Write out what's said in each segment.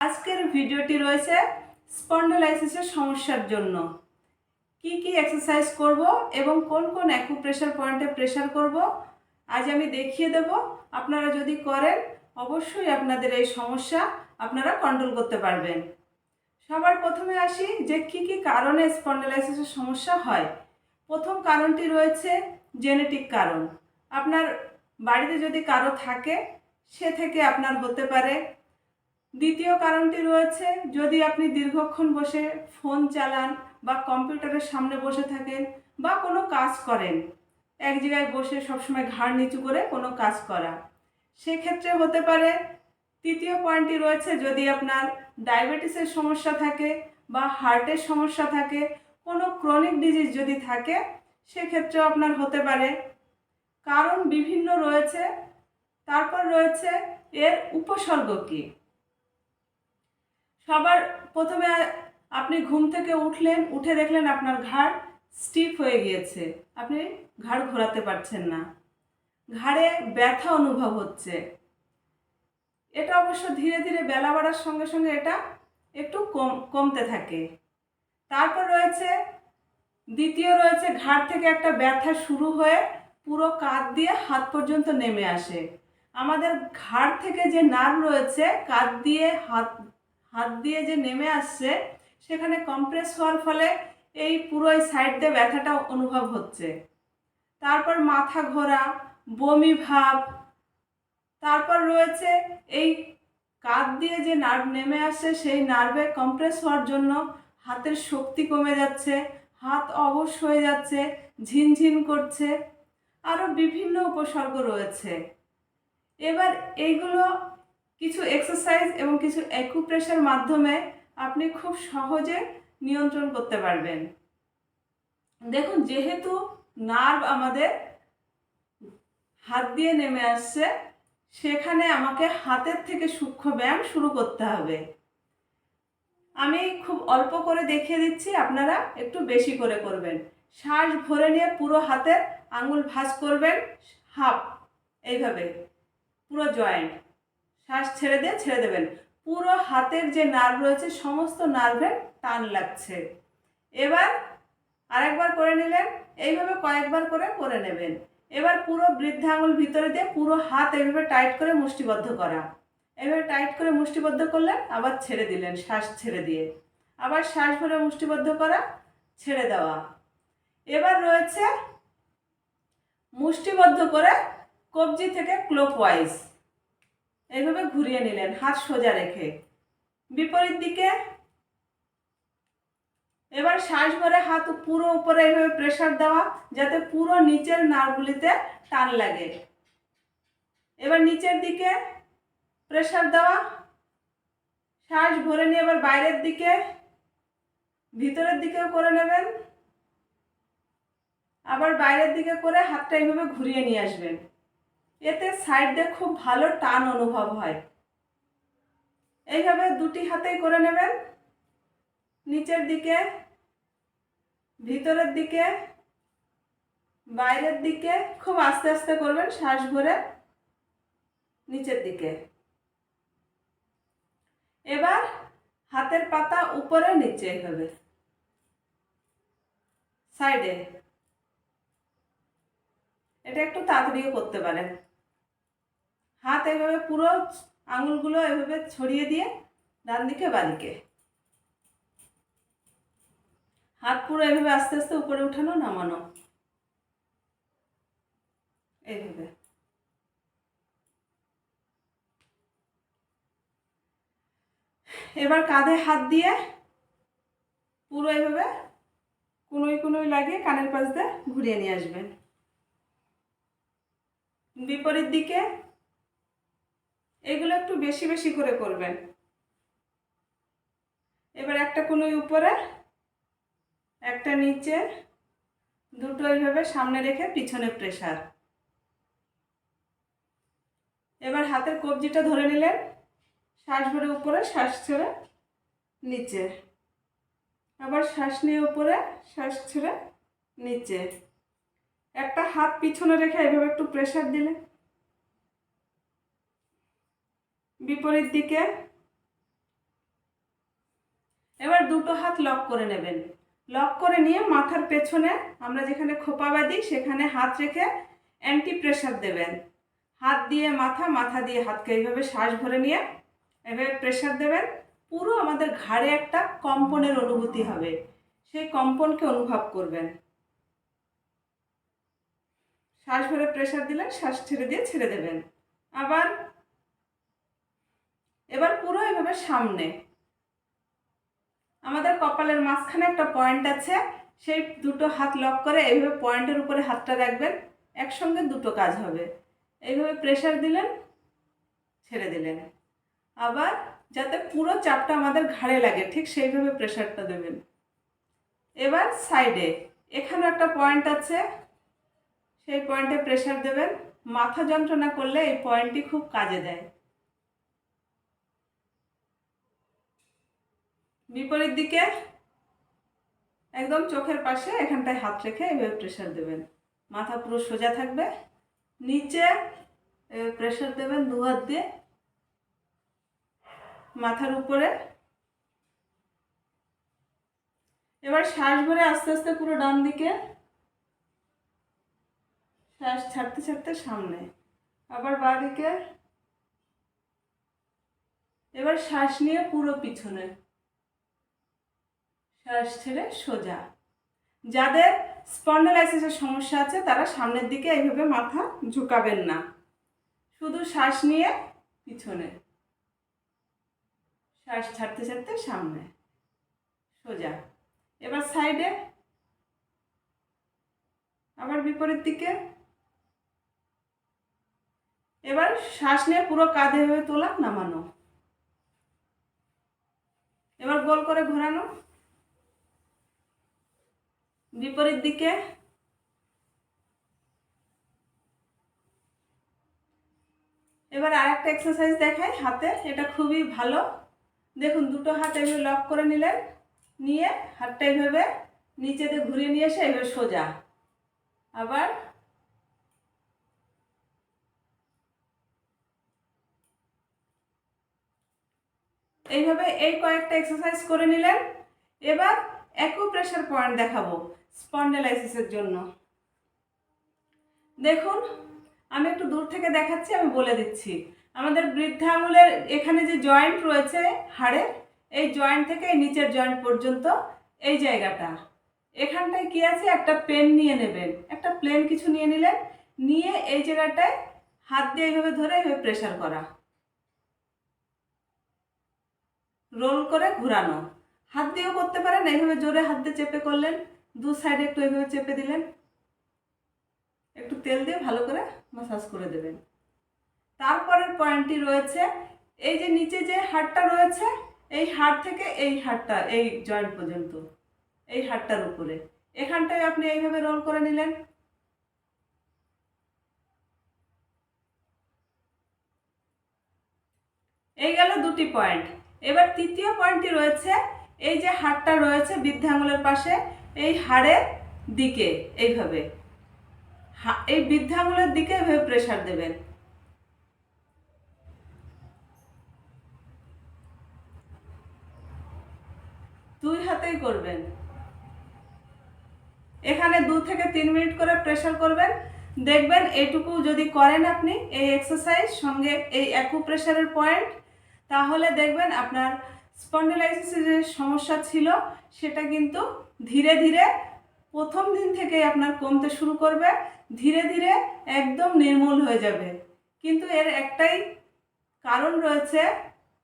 আজকের ভিডিওটি রয়েছে স্পন্ডোলাইসিসের সমস্যার জন্য। কি কি এক্সারসাইজ করব এবং কোন কোন অ্যাকুপ্রেশার পয়েন্টে প্রেশার করব, আজ আমি দেখিয়ে দেব। আপনারা যদি করেন, অবশ্যই আপনাদের এই সমস্যা আপনারা কন্ট্রোল করতে পারবেন। সবার প্রথমে আসি যে কি কি কারণে স্পন্ডোলাইসিসের সমস্যা হয়। প্রথম কারণটি রয়েছে জেনেটিক কারণ। আপনার বাড়িতে যদি কারও থাকে, সে থেকে আপনার হতে পারে। দ্বিতীয় কারণটি রয়েছে, যদি আপনি দীর্ঘক্ষণ বসে ফোন চালান বা কম্পিউটারের সামনে বসে থাকেন বা কোনো কাজ করেন, এক জায়গায় বসে সবসময় ঘাড় নিচু করে কোনো কাজ করা। সেক্ষেত্রে হতে পারে, তৃতীয় পয়েন্টটি রয়েছে, যদি আপনার ডায়াবেটিসের সমস্যা থাকে বা হার্টের সমস্যা থাকে, কোনো ক্রনিক ডিজিজ যদি থাকে, সেক্ষেত্রেও আপনার হতে পারে। কারণ বিভিন্ন রয়েছে, তারপর রয়েছে, এর উপসর্গ কী? সবার প্রথমে আপনি ঘুম থেকে উঠলেন, উঠে দেখলেন আপনার ঘাড় স্টিফ হয়ে গিয়েছে। আপনি ঘাড় ঘোরাতে পারছেন না। ঘাড়ে ব্যথা অনুভব হচ্ছে। এটা অবশ্য ধীরে ধীরে বেলা বাড়ার সঙ্গে সঙ্গে এটা একটু কম, কমতে থাকে। তারপর রয়েছে, দ্বিতীয় রয়েছে, ঘাড় থেকে একটা ব্যথা শুরু হয়ে পুরো কাঁধ দিয়ে হাত পর্যন্ত নেমে আসে। আমাদের ঘাড় থেকে যে নার্ভ রয়েছে, কাঁধ দিয়ে হাত হাত দিয়ে যে নেমে আসছে, সেখানে কম্প্রেস হওয়ার ফলে এই পুরো এই সাইড দিয়ে ব্যথাটা অনুভব হচ্ছে। তারপর মাথা ঘোরা, বমি ভাব, তারপর রয়েছে এই কাঁধ দিয়ে যে নার্ভ নেমে আসছে, সেই নার্ভে কম্প্রেস হওয়ার জন্য হাতের শক্তি কমে যাচ্ছে, হাত অবশ হয়ে যাচ্ছে, ঝিনঝিন করছে আরও বিভিন্ন উপসর্গ রয়েছে। এবার এইগুলো কিছু এক্সারসাইজ এবং কিছু অ্যাকুপ্রেশার মাধ্যমে আপনি খুব সহজে নিয়ন্ত্রণ করতে পারবেন। দেখুন, যেহেতু নার্ভ আমাদের হাত দিয়ে নেমে আসছে, সেখানে আমাকে হাতের থেকে সূক্ষ্ম ব্যায়াম শুরু করতে হবে। আমি খুব অল্প করে দেখিয়ে দিচ্ছি, আপনারা একটু বেশি করে করবেন। শ্বাস ভরে নিয়ে পুরো হাতের আঙুল ভাঁজ করবেন, হাফ, এইভাবে, পুরো জয়েন্ট শ্বাস ছেড়ে দিয়ে ছেড়ে দেবেন। পুরো হাতের যে নার্ভ রয়েছে, সমস্ত নার্ভের টান লাগছে। এবার আরেকবার করে নিলেন, এইভাবে কয়েকবার করে করে নেবেন। এবার পুরো বৃদ্ধা আঙুল ভিতরে দিয়ে পুরো হাত এইভাবে টাইট করে মুষ্টিবদ্ধ করা। এভাবে টাইট করে মুষ্টিবদ্ধ করলেন, আবার ছেড়ে দিলেন শ্বাস ছেড়ে দিয়ে। আবার শ্বাস ভরে মুষ্টিবদ্ধ করা, ছেড়ে দেওয়া। এবার রয়েছে মুষ্টিবদ্ধ করে কবজি থেকে ক্লোকওয়াইজ এইভাবে ঘুরিয়ে নিলেন, হাত সোজা রেখে। বিপরীত দিকে এবার শ্বাস ভরে হাত পুরো উপরে এইভাবে প্রেসার দেওয়া, যাতে পুরো নিচের নার্ভগুলিতে টান লাগে। এবার নিচের দিকে প্রেসার দেওয়া, শ্বাস ভরে নিয়ে এবার বাইরের দিকে, ভিতরের দিকেও করে নেবেন। আবার বাইরের দিকে করে হাতটা এইভাবে ঘুরিয়ে নিয়ে আসবেন। এতে সাইড দিয়ে খুব ভালো টান অনুভব হয়। এইভাবে দুটি হাতেই করে নেবেন। নিচের দিকে, ভিতরের দিকে, বাইরের দিকে খুব আস্তে আস্তে করবেন শ্বাস ভরে নিচের দিকে। এবার হাতের পাতা উপরে, নিচে হবে। সাইডে এটা একটু তাড়াতাড়িও করতে পারেন। হাত এভাবে পুরো আঙুলগুলো এভাবে ছড়িয়ে দিয়ে ডান দিকে বাদিকে হাত পুরো এভাবে আস্তে আস্তে উপরে উঠানো, নামানো। এইভাবে এবার কাঁধে হাত দিয়ে পুরো এভাবে কোনোই কোনোই লাগিয়ে কানের পাশ দিয়ে ঘুরিয়ে নিয়ে আসবেন। বিপরীত দিকে এগুলো একটু বেশি বেশি করে করবেন। এবার একটা কোনোই উপরে, একটা নিচে, দুটো এইভাবে সামনে রেখে পিছনে প্রেশার এবার হাতের কবজিটা ধরে নিলেন, শ্বাস ভরে উপরে, শ্বাস ছেড়ে নিচে। আবার শ্বাস নিয়ে উপরে, শ্বাস ছেড়ে নিচে। একটা হাত পিছনে রেখে এভাবে একটু প্রেশার দিলে বিপরীত দিকে। এবার দুটো হাত লক করে নেবেন। লক করে নিয়ে মাথার পেছনে আমরা যেখানে খোপা বাঁধি, সেখানে হাত রেখে অ্যান্টি প্রেশার দেবেন। হাত দিয়ে মাথা মাথা দিয়ে হাতকে এইভাবে শ্বাস ভরে নিয়ে এভাবে প্রেশার দেবেন। পুরো আমাদের ঘাড়ে একটা কম্পনের অনুভূতি হবে। সেই কম্পনকে অনুভব করবেন। শ্বাস ভরে প্রেশার দিলেন, শ্বাস ছেড়ে দিয়ে ছেড়ে দেবেন। আবার এবার পুরো এভাবে সামনে। আমাদের কপালের মাঝখানে একটা পয়েন্ট আছে, সেই দুটো হাত লক করে এইভাবে পয়েন্টের উপরে হাতটা রাখবেন, একসঙ্গে দুটো কাজ হবে। এইভাবে প্রেশার দিলেন, ছেড়ে দিলেন। আবার যাতে পুরো চাপটা আমাদের ঘাড়ে লাগে, ঠিক সেইভাবে প্রেশারটা দেবেন। এবার সাইডে এখানে একটা পয়েন্ট আছে, সেই পয়েন্টে প্রেশার দেবেন। মাথা যন্ত্রণা করলে এই পয়েন্টটি খুব কাজে দেয়। বিপরীত দিকে একদম চোখের পাশে এখানটায় হাত রেখে এভাবে প্রেশার দেবেন। মাথা পুরো সোজা থাকবে। নিচে প্রেশার দেবেন দু হাত দিয়ে। মাথার উপরে। এবার শ্বাস ভরে আস্তে আস্তে পুরো ডান দিকে। শ্বাস ছাড়তে ছাড়তে সামনে। আবার বাঁ দিকে। এবার শ্বাস নিয়ে পুরো পিছনে। ছেড়ে সোজা। যাদের স্পন্ডালাইসিসের সমস্যা আছে, তারা সামনের দিকে এইভাবে মাথা ঝুঁকাবেন না। শুধু শ্বাস নিয়ে পিছনে। শ্বাস ছাড়তে ছাড়তে সামনে। সোজা। এবার সাইডে আবার বিপরীত দিকে। এবার শ্বাস নিয়ে পুরো কাঁধে তোলা, নামানো। এবার গোল করে ঘোরানো। বিপরীত দিকে। এবার আরেকটা এক্সারসাইজ দেখাই হাতে, এটা খুবই ভালো। দেখুন, দুটো হাত এভাবে লক করে নিলেন, নিয়ে হাতটা এইভাবে নিচে দিয়ে ঘুরিয়ে নিয়ে এসে এভাবে সোজা। আবার এইভাবে এই কয়েকটা এক্সারসাইজ করে নিলেন। এবার একু প্রেশার পয়েন্ট দেখাবো স্পন্ডেলাইসিসের জন্য। দেখুন, আমি একটু দূর থেকে দেখাচ্ছি, আমি বলে দিচ্ছি। আমাদের বৃদ্ধা আঙুলের এখানে যে জয়েন্ট রয়েছে হাড়ে, এই জয়েন্ট থেকে এই নিচের জয়েন্ট পর্যন্ত এই জায়গাটা। এখানটায় কি আছে? একটা পেন নিয়ে নেবেন। একটা প্লেন কিছু নিয়ে নিলেন, নিয়ে এই জায়গাটায় হাত দিয়ে এইভাবে ধরে এইভাবে প্রেশার করা। রোল করে ঘোরানো। হাত দিয়েও করতে পারেন, এইভাবে জোরে হাত দিয়ে চেপে করলেন, দু সাইডে একটু এইভাবে চেপে দিলেন। একটু তেল দিয়ে ভালো করে মাসাজ করে দেবেন। তারপরের পয়েন্টটি রয়েছে, এই যে নিচে যে হাড়টা রয়েছে, এই হাড় থেকে এই হাড়টা, এই জয়েন্ট পর্যন্ত, এই হাড়টার উপরে। এখানটায় আপনি এইভাবে রোল করে নিলেন। এই গেল দুটি পয়েন্ট এবার তৃতীয় পয়েন্টটি রয়েছে এই যে হাড়টা রয়েছে বৃদ্ধাঙ্গুলের পাশে, এই হাড়ের দিকে এইভাবে। এই বৃদ্ধাঙ্গুলের দিকে এভাবে প্রেশার দেবেন। দুই হাতেই করবেন। এখানে দু থেকে তিন মিনিট করে প্রেশার করবেন। দেখবেন এইটুকু যদি করেন আপনি এই এক্সারসাইজ সঙ্গে এই অ্যাকু প্রেশারের পয়েন্ট তাহলে দেখবেন আপনার স্পন্ডিলাইসিসের যে সমস্যা ছিল, সেটা কিন্তু ধীরে ধীরে প্রথম দিন থেকে আপনার কমতে শুরু করবে, ধীরে ধীরে একদম নির্মূল হয়ে যাবে। কিন্তু এর একটাই কারণ রয়েছে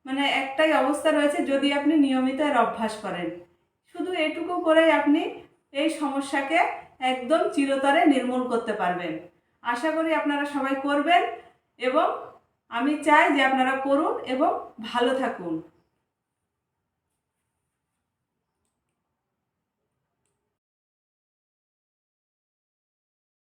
মানে একটাই অবস্থা রয়েছে, যদি আপনি নিয়মিত এর অভ্যাস করেন। শুধু এটুকু করেই আপনি এই সমস্যাকে একদম চিরতরে নির্মূল করতে পারবেন। আশা করি আপনারা সবাই করবেন এবং আমি চাই যে আপনারা করুন এবং ভালো থাকুন।